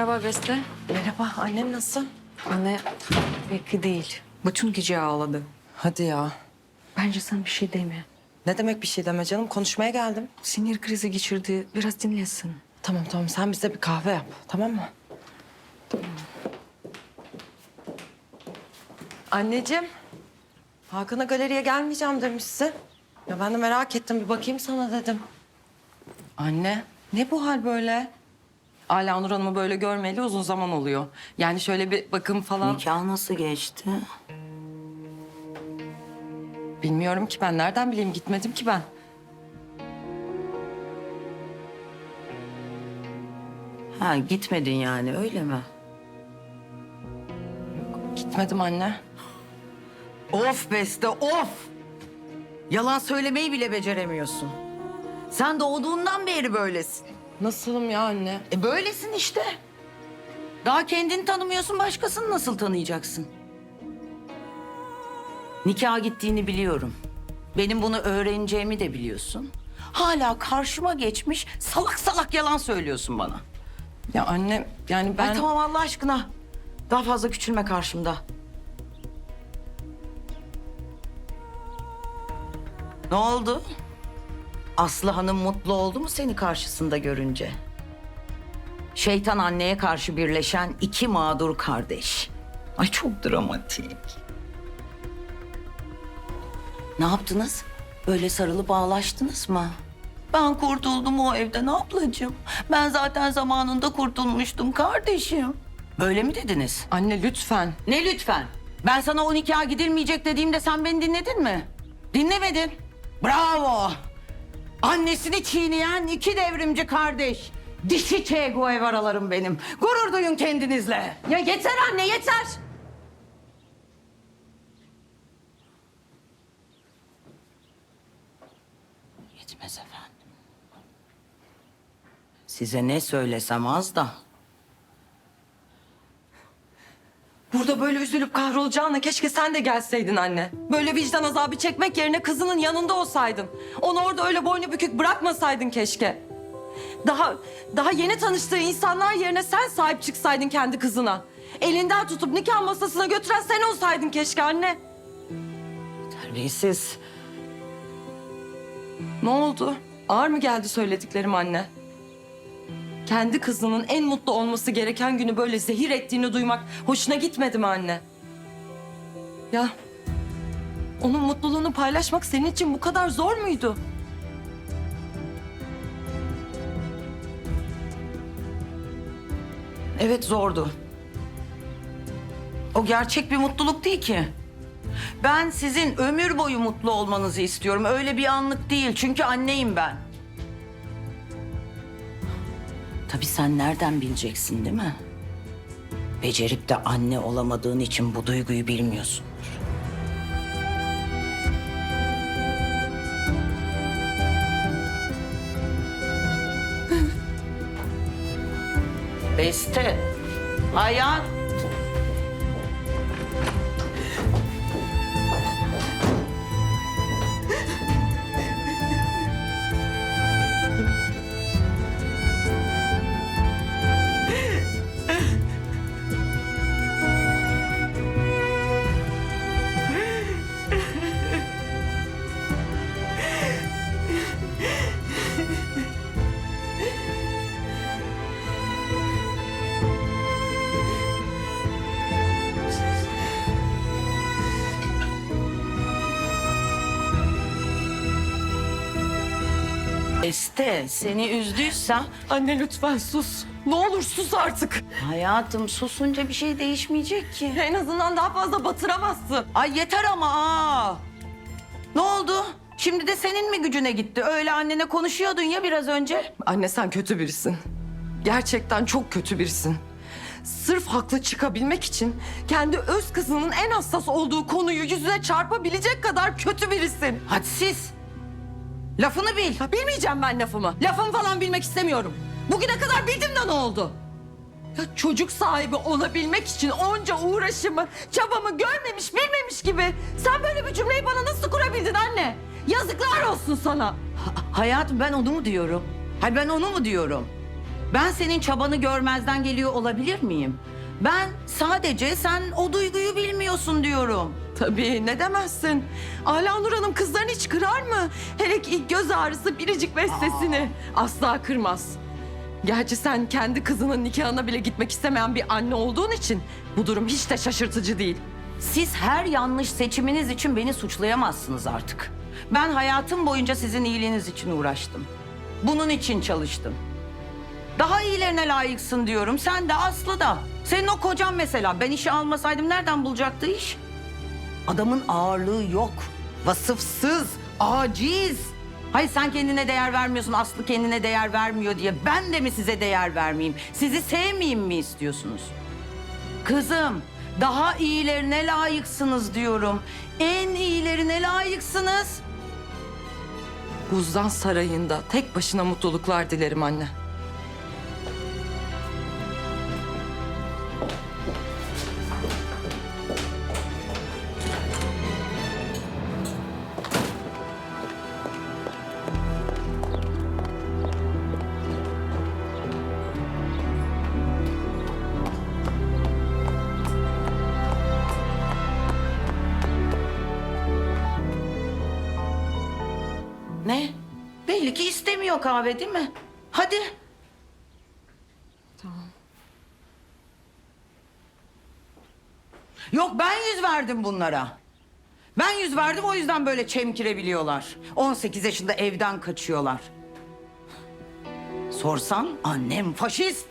Merhaba Beste. Merhaba, annem nasıl? Anne belki değil. Bütün gece ağladı. Hadi ya. Bence sen bir şey deme. Ne demek bir şey deme canım, konuşmaya geldim. Sinir krizi geçirdi. Biraz dinlesin. Tamam tamam, sen bize bir kahve yap, tamam mı? Anneciğim, Hakan'a galeriye gelmeyeceğim demişsin. Ya ben de merak ettim, bir bakayım sana dedim. Anne, ne bu hal böyle? Ala Nur Hanım'ı böyle görmeyeli uzun zaman oluyor. Yani şöyle bir bakım falan... Nikah nasıl geçti? Bilmiyorum ki ben, nereden bileyim gitmedim ki ben. Ha gitmedin yani öyle mi? Gitmedim anne. Of Beste of! Yalan söylemeyi bile beceremiyorsun. Sen doğduğundan beri böylesin. Nasılım ya anne? E böylesin işte. Daha kendini tanımıyorsun başkasını nasıl tanıyacaksın? Nikaha gittiğini biliyorum. Benim bunu öğreneceğimi de biliyorsun. Hala karşıma geçmiş salak salak yalan söylüyorsun bana. Ya anne yani ben... Ay tamam Allah aşkına. Daha fazla küçülme karşımda. Ne oldu? Aslı Hanım mutlu oldu mu seni karşısında görünce? Şeytan anneye karşı birleşen iki mağdur kardeş. Ay çok dramatik. Ne yaptınız? Böyle sarılıp ağlaştınız mı? Ben kurtuldum o evden ablacığım. Ben zaten zamanında kurtulmuştum kardeşim. Böyle mi dediniz? Anne lütfen. Ne lütfen? Ben sana o nikaha gidilmeyecek dediğimde sen beni dinledin mi? Dinlemedin. Bravo. Annesini çiğneyen iki devrimci kardeş. Dişi Che Guevara'larım benim. Gurur duyun kendinizle. Ya yeter anne yeter. Yetmez efendim. Size ne söylesem az da. Böyle üzülüp kahrolacağına keşke sen de gelseydin anne. Böyle vicdan azabı çekmek yerine kızının yanında olsaydın. Onu orada öyle boynu bükük bırakmasaydın keşke. Daha daha yeni tanıştığı insanlar yerine sen sahip çıksaydın kendi kızına. Elinden tutup nikah masasına götüren sen olsaydın keşke anne. Terbiyesiz. Ne oldu? Ağır mı geldi söylediklerim anne? Kendi kızının en mutlu olması gereken günü böyle zehir ettiğini duymak hoşuna gitmedi mi anne? Ya onun mutluluğunu paylaşmak senin için bu kadar zor muydu? Evet zordu. O gerçek bir mutluluk değil ki. Ben sizin ömür boyu mutlu olmanızı istiyorum. Öyle bir anlık değil. Çünkü anneyim ben. Tabii sen nereden bileceksin değil mi? Becerip de anne olamadığın için bu duyguyu bilmiyorsundur. Beste, hayat. Beste, seni üzdüysem Anne lütfen sus. Ne olur sus artık. hayatım susunca bir şey değişmeyecek ki. En azından daha fazla batıramazsın. Ay yeter ama aa. Ne oldu? Şimdi de senin mi gücüne gitti? Öyle annene konuşuyordun ya biraz önce. Anne sen kötü birisin. Gerçekten çok kötü birisin. Sırf haklı çıkabilmek için kendi öz kızının en hassas olduğu konuyu yüzüne çarpabilecek kadar kötü birisin. Hadsiz. Lafını bil. Ya bilmeyeceğim ben lafımı. Lafımı falan bilmek istemiyorum. Bugüne kadar bildim de ne oldu? Ya çocuk sahibi olabilmek için onca uğraşımı, çabamı görmemiş, bilmemiş gibi. Sen böyle bir cümleyi bana nasıl kurabildin anne? Yazıklar olsun sana. Ha- hayatım ben onu mu diyorum? Hayır ben onu mu diyorum? Ben senin çabanı görmezden geliyor olabilir miyim? Ben sadece sen o duyguyu bilmiyorsun diyorum. Tabii ne demezsin. Alanur Hanım kızlarını hiç kırar mı? Hele ki ilk göz ağrısı biricik bestesini. Asla kırmaz. Gerçi sen kendi kızının nikahına bile gitmek istemeyen bir anne olduğun için bu durum hiç de şaşırtıcı değil. Siz her yanlış seçiminiz için beni suçlayamazsınız artık. Ben hayatım boyunca sizin iyiliğiniz için uğraştım. Bunun için çalıştım. Daha iyilerine layıksın diyorum. Sen de Aslı da. Senin o kocan mesela. Ben işe almasaydım nereden bulacaktı iş? Adamın ağırlığı yok. Vasıfsız, aciz. Hayır sen kendine değer vermiyorsun, Aslı kendine değer vermiyor diye. Ben de mi size değer vermeyeyim? Sizi sevmeyeyim mi istiyorsunuz? Kızım, daha iyilerine layıksınız diyorum. En iyilerine layıksınız. Buzdan sarayında tek başına mutluluklar dilerim anne. Belli ki istemiyor kahve değil mi? Hadi. Tamam. Yok ben yüz verdim bunlara. Ben yüz verdim o yüzden böyle çemkirebiliyorlar. 18 yaşında evden kaçıyorlar. Sorsan annem faşist.